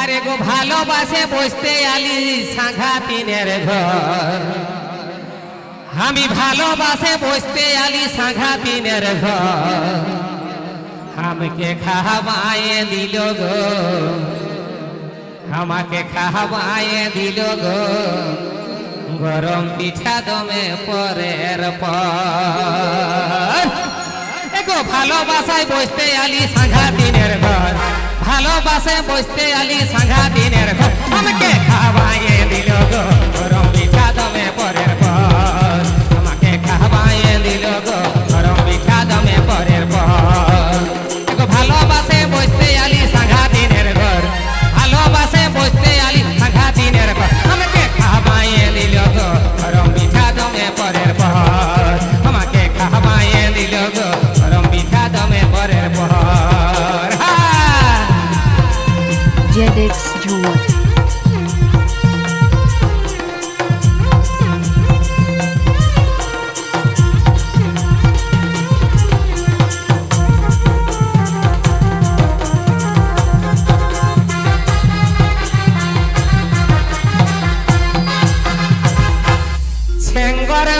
আরে গো, ভালোবাসে বসতে আলি সাঘা তিনের ঘর। আমি ভালোবাসে বসতে আলি সাঘা তিনের ঘর। আমাকে খাওয়ায়ে দিল গো। আমাকে খাওয়ায়ে দিল গো। গরম পিঠা দমে পরের পর। ভালোবাসায় বসতে আলি সাঘা দিনের ঘর। ভালোবাসে বসতে আলি সাঘা দিনের ছেঙ্গর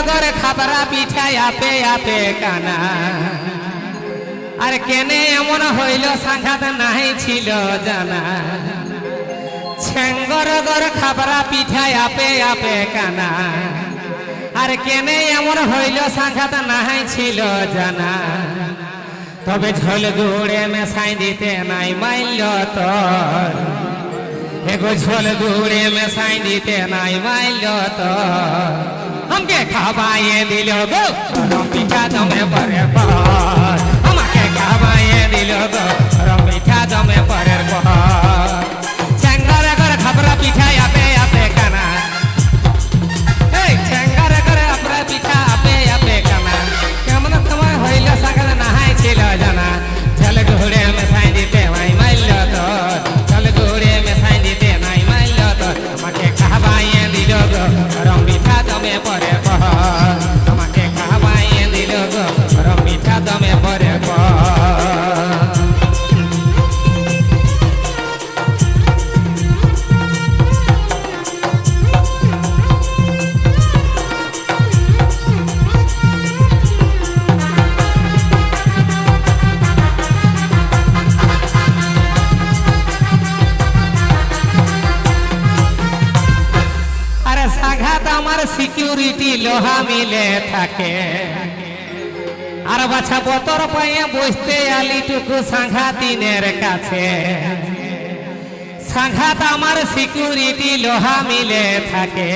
গর খাবরা পিঠায় আপে আপে কানা। আর কেনে এমন হইল, সাংঘাত নাহি ছিল জানা। ছেঙ্গর গর খাবরা পিঠায় আপে আপে কানা। আর কেনে এমন হইল সাংঘাত নাহাই ছিল জানা। তবে ঝোল গুড়ে মেশাই দিতে নাই মাইল তোর। এগো ঝোল গুড়ে মেশাই দিতে নাই মাইল তো আমাকে খাবাইয়ে দিল গো পিঠা দমে পরে পর। আমাকে খাবাইয়ে দিল গো গরম পিঠা সিকিউরিটি লোহা মিলে থাকে। আর বাছা, বতর পায়ে বসতে আলিটুকু সাংঘাতিনের কাছে। সাংঘাত আমার সিকিউরিটি লোহা মিলে থাকে।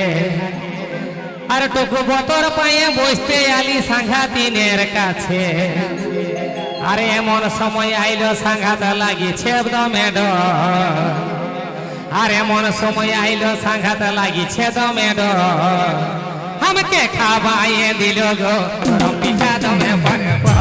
আর টুকু বতর পায়ে বসতে আলি সাংঘাতিনের কাছে। আরে এমন সময় আইলো সাংঘাত লাগিছে দমে ডর আর এমন সময় আইল, সাংঘাত লাগিছে দমে ডর আমাকে খাবাইয়ে দিল গো পিঠা দমে পর।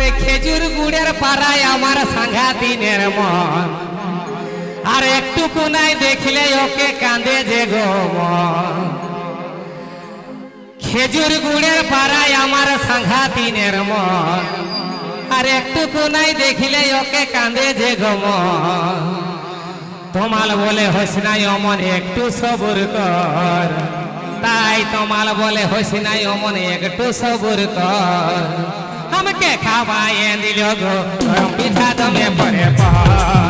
আরে খেজুর গুড়ের পাড়ায় আমার সাঙ্গা দিনের মন। আর একটু কোনায় দেখলে ওকে কাঁদে যে গো খেজুর গুড়ের পাড়ায় আমার সাঙ্গা দিনের মন। আর একটু কোনায় দেখলে ওকে কাঁদে যে তোমাল বলে হোসনাই অমন একটু সবুর কর। তাই তোমাল বলে হোসনাই অমন একটু সবুর কর। আমাকে খাওয়াইয়ে দিল গো গরম পিঠা দমে পরে পর আমাকে খাওয়াইয়ে